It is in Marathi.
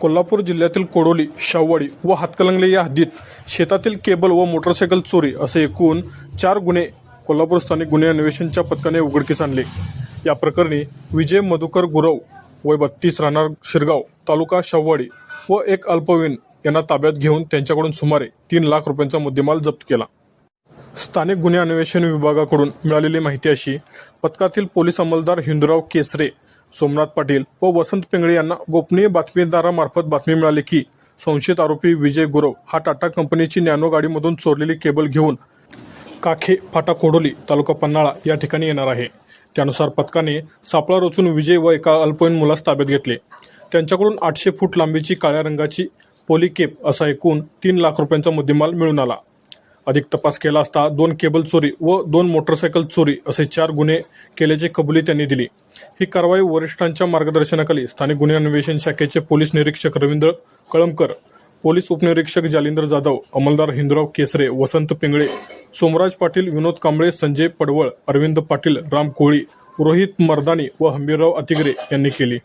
कोल्हापूर जिल्ह्यातील कोडोली शाववाडी व हातकलंगले या हद्दीत शेतातील केबल व मोटरसायकल चोरी असे एकूण चार गुन्हे कोल्हापूर स्थानिक गुन्हे अन्वेषणच्या पथकाने उघडकीस आणले. या प्रकरणी विजय मधुकर गुरव वय बत्तीस राहणार शिरगाव तालुका शाववाडी व एक अल्पवयीन यांना ताब्यात घेऊन त्यांच्याकडून सुमारे तीन लाख रुपयांचा मुद्देमाल जप्त केला. स्थानिक गुन्हे अन्वेषण विभागाकडून मिळालेली माहिती अशी पथकातील पोलीस अंमलदार हिंदुराव केसरे सोमनाथ पाटील व वसंत पिंगळे यांना गोपनीय बातमीदारामार्फत बातमी मिळाली की संशयित आरोपी विजय गुरव हा टाटा कंपनीची नॅनो गाडीमधून चोरलेली केबल घेऊन काखे फाटा कोडोली तालुका पन्हाळा या ठिकाणी येणार आहे. त्यानुसार पथकाने सापळा रचून विजय व एका अल्पवयीन मुलास ताब्यात घेतले. त्यांच्याकडून आठशे फूट लांबीची काळ्या रंगाची पोलिकेप असा एकूण तीन लाख रुपयांचा मुद्देमाल मिळून आला. अधिक तपास केला असता दोन केबल चोरी व दोन मोटरसायकल चोरी असे चार गुन्हे केल्याची कबुली त्यांनी दिली. ही कारवाई वरिष्ठांच्या मार्गदर्शनाखाली स्थानिक गुन्हे अन्वेषण शाखेचे पोलीस निरीक्षक रवींद्र कळमकर पोलीस उपनिरीक्षक जालिंदर जाधव अंमलदार हिंदुराव केसरे वसंत पिंगळे सोमराज पाटील विनोद कांबळे संजय पडवळ अरविंद पाटील राम कोळी रोहित मर्दानी व हंबीरराव अतिगरे यांनी केली.